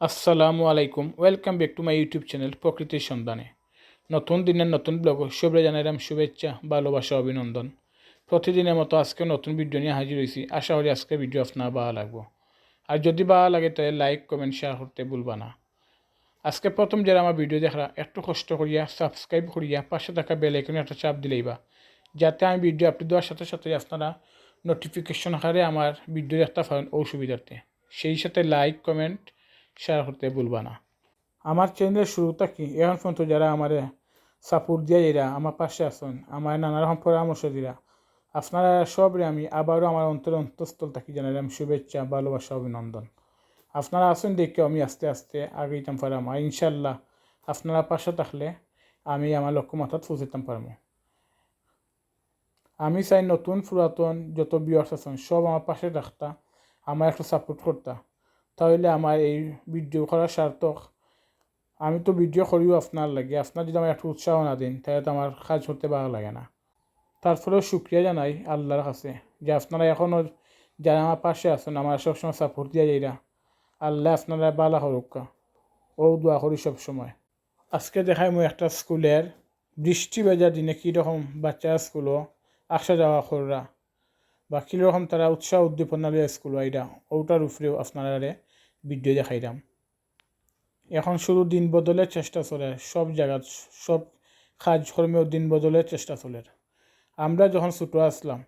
আসসালামু আলাইকুম। Welcome back to my YouTube channel প্রকৃতির সন্ধানে। নতুন দিনের নতুন ব্লগ সবরে জানাইলাম, শুভেচ্ছা, ভালোবাসা, অভিনন্দন। প্রতিদিনের মতো আজকে নতুন ভিডিও নিয়ে হাজির হয়েছি আশা করি আজকে ভিডিও আপনার ভালো লাগবো। আর যদি ভালো লাগে, তাহলে লাইক কমেন্ট শেয়ার করতে ভুলবা না। আজকে প্রথম যারা আমার ভিডিও দেখরা, একটু কষ্ট করিয়া সাবস্ক্রাইব করিয়া, পাশে থাকা বেল আইকনে একটা চাপ দিলেইবা। যাতে আমি ভিডিও আপলোড দেওয়ার সাথে সাথে আপনারা নোটিফিকেশন আকারে আমার ভিডিও দেখতে পারেন অসুবিধাতে সেই সাথে লাইক কমেন্ট শেয়ার করতে ভুলবা না। আমার চ্যানেলের শুরুটা কি? এখন পর্যন্ত যারা আমার সাপোর্ট দিয়ে এরা আমার পাশে আসুন আমার নানা রকম পরামর্শ দিরা, আপনারা সবরে আমি আবারও আমার অন্তর অন্তঃস্থল থাকি জানালাম শুভেচ্ছা, ভালোবাসা, অভিনন্দন। আপনারা আসুন দেখে আমি আস্তে আস্তে আগেইতাম পারাম, আর ইনশাল্লাহ আপনারা পাশে থাকলে আমি আমার লক্ষ্যমাত্রাত পৌঁছাতাম পারব আমি চাই নতুন, পুরাতন যত বিয়ার্স আছেন, সব আমার পাশে রাখতা আমার একটু সাপোর্ট করতা। তাহলে আমার এই ভিডিও করার সার্থক। আমি তো ভিডিও করিও আপনার লাগে। আপনার যদি আমার একটু উৎসাহ না দিন, তাহলে তো আমার কাজ করতে ভালো লাগে না। তারপরেও শুক্রিয়া জানাই আল্লাহর কাছে যে আপনারা এখনও যারা আমার পাশে আছেন, আমার সবসময় সাপোর্ট দিয়ে যাইরা, আল্লাহ আপনারা বালা হরুকা ও দোয়া করি সবসময়। আজকে দেখাই মই একটা স্কুলের বৃষ্টি বেজার দিনে কীরকম বাচ্চারা স্কুলও আসা যাওয়া কররা, বা কীরকম তারা উৎসাহ উদ্দীপনা লিয়ে স্কুল আইরা ওটার উপরেও আপনারা ভিডিও দেখাইলাম। এখন শুধু দিন বদলের চেষ্টা চলে, সব জায়গা সব কাজ কর্মেও দিন বদলের চেষ্টা চলে। আমরা যখন ছোটো আসলাম,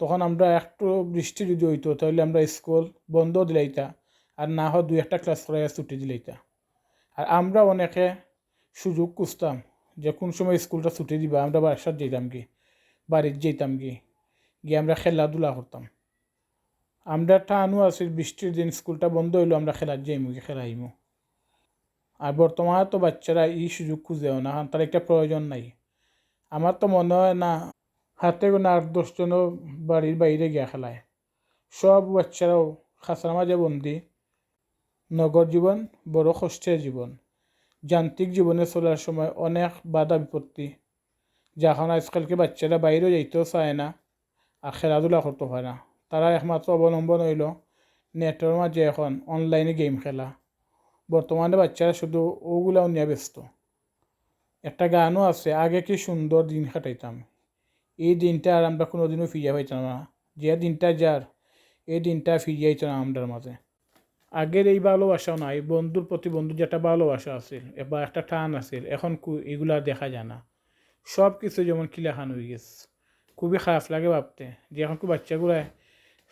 তখন আমরা একটু বৃষ্টি যদি হইতো, তাহলে আমরা স্কুল বন্ধ দিলাইতা, আর না হয় দুই একটা ক্লাস করাইয়া ছুটি দিলাইতা। আর আমরা অনেকে সুযোগ খুঁজতাম যে কোন সময় স্কুলটা ছুটি দিবা, আমরা বাসার যেতাম কি বাড়ির যেতাম কি গিয়ে আমরা খেলাধুলা করতাম। আমরা টানও আছিল বৃষ্টির দিন স্কুলটা বন্ধ হইল, আমরা খেলার যাইমু কি খেলাইমু। আর বর্তমানে তো বাচ্চারা এই সুযোগ খুঁজেও না তার একটা প্রয়োজন নাই। আমার তো মনে হয় না, হাতে গোনা আট দশজনও বাড়ির বাইরে গিয়া খেলায়। সব বাচ্চারাও খাঁচার মাঝে বন্দি। নগর জীবন, বড় কষ্টের জীবন। যান্ত্রিক জীবনে চলার সময় অনেক বাধা বিপত্তি। যখন আজকালকে বাচ্চারা বাইরেও যাইতেও চায় না, আর খেলাধুলা করতে পারে না। তারা একমাত্র অবলম্বন হইল নেটের মাঝে এখন অনলাইনে গেম খেলা। বর্তমানে বাচ্চারা শুধু ওগুলাও নিয়ে ব্যস্ত। একটা গানও আছে, আগে কি সুন্দর দিন কাটাইতাম? এই দিনটা আর আমরা কোনোদিনও ফিরিয়ে পাইতাম না। যে দিনটা যার, এই দিনটা ফিরিয়ে আইতাম না আমাদের মাঝে। আগের এই ভালোবাসাও নাই, বন্ধুর প্রতি বন্ধুর যেটা ভালোবাসা আছিল বা একটা টান আছিল, এখন এগুলা দেখা যায় না। সব কিছু যেমন কিলাখান হয়ে গেছে। খুবই খারাপ লাগে ভাবতে যে এখন কি বাচ্চাগুলো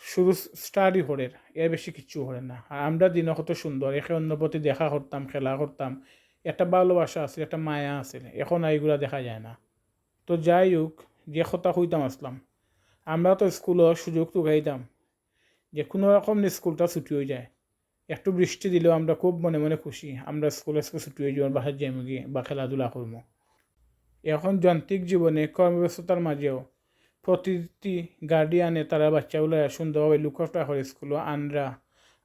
শুধু স্টাডি হরের, এর বেশি কিচ্ছু হরে না। আর আমরা দিনও কত সুন্দর, একে অন্য প্রতি দেখা করতাম, খেলা করতাম। একটা ভালোবাসা আছিল, একটা মায়া আছিল, এখন এগুলা দেখা যায় না। তো যাই হোক, যে কথা হইতাম আসলাম। আমরা তো স্কুলের সুযোগ টুকাইতাম যে কোনো রকম স্কুলটা ছুটি হয়ে যায়। একটু বৃষ্টি দিলেও আমরা খুব মনে মনে খুশি, আমরা স্কুলে স্কুল ছুটি হয়ে যাব বাসার যাইমু গিয়ে বা খেলাধুলা করব এখন যান্ত্রিক জীবনে কর্মব্যস্ততার মাঝেও প্রতিটি গার্ডিয়ানে তারা বাচ্চাগুলো সুন্দরভাবে লুকআউটটা করে স্কুলে, আনরা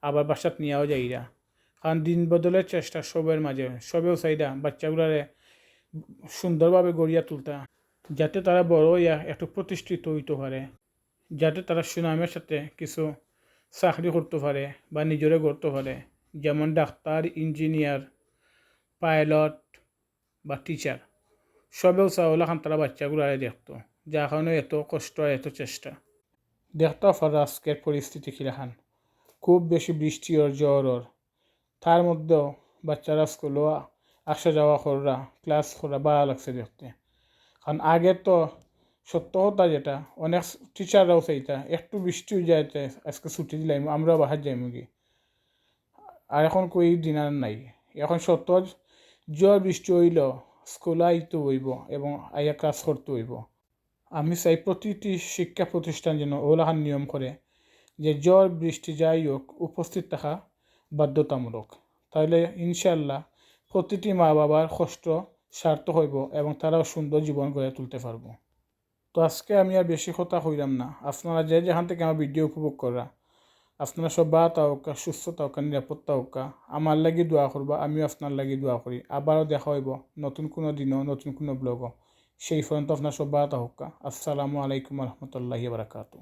আবার বাসাত নিয়েও যাইরা। কারণ দিন বদলের চেষ্টা সবের মাঝে, সবেও চাইরা বাচ্চাগুলারে সুন্দরভাবে গড়িয়া তুলতা, যাতে তারা বড় হইয়া একটু প্রতিষ্ঠিত হইতে পারে, যাতে তারা সুনামের সাথে কিছু চাকরি করতে পারে বা নিজরে করতে পারে। যেমন ডাক্তার, ইঞ্জিনিয়ার, পাইলট বা টিচার, সবেও চাওলা খান তারা বাচ্চাগুলারে দেখতো। যার কারণে এত কষ্ট, এত চেষ্টা। দেখতে পারো আজকের পরিস্থিতি কিরাখান খুব বেশি বৃষ্টি ওর জ্বর ওর। তার মধ্যেও বাচ্চারা স্কুলও আসা যাওয়া করা ক্লাস করা ভালো লাগছে দেখতে। কারণ আগে তো সত্য কথা যেটা, অনেক টিচাররাও সেইটা একটু বৃষ্টি হয়ে যাইতে আজকে ছুটি দিলাম, আমরাও বাহার যাইমু কি? আর এখন কই দিন আর নাই। এখন সত্য, জ্বর বৃষ্টি হইল স্কুল আইতে হইব এবং আইয়া ক্লাস করতে হইব। আমি চাই প্রতিটি শিক্ষা প্রতিষ্ঠান যেন ওলাহান নিয়ম করে যে জ্বর বৃষ্টি যাই হোক, উপস্থিত থাকা বাধ্যতামূলক। তাহলে ইনশাল্লাহ প্রতিটি মা বাবার কষ্ট সার্থক হইব এবং তারাও সুন্দর জীবন গড়ে তুলতে পারব। তো আজকে আমি আর বেশি কথা হইলাম না। আপনারা যে যেখান থেকে আমার ভিডিও উপভোগ করা আপনারা সব বা তাওকা সুস্থ তাওকা নিরাপদ তাওকা আমার লাগি দোয়া করবা, আমিও আপনার লাগি দোয়া করি। আবারও দেখা হইব নতুন কোনো দিনও, নতুন কোনো ব্লগও। সেই পর্যন্ত আপনার সব বা তাহকা আসসালামু আলাইকুম রহমতুল্লাহি বারাকাতু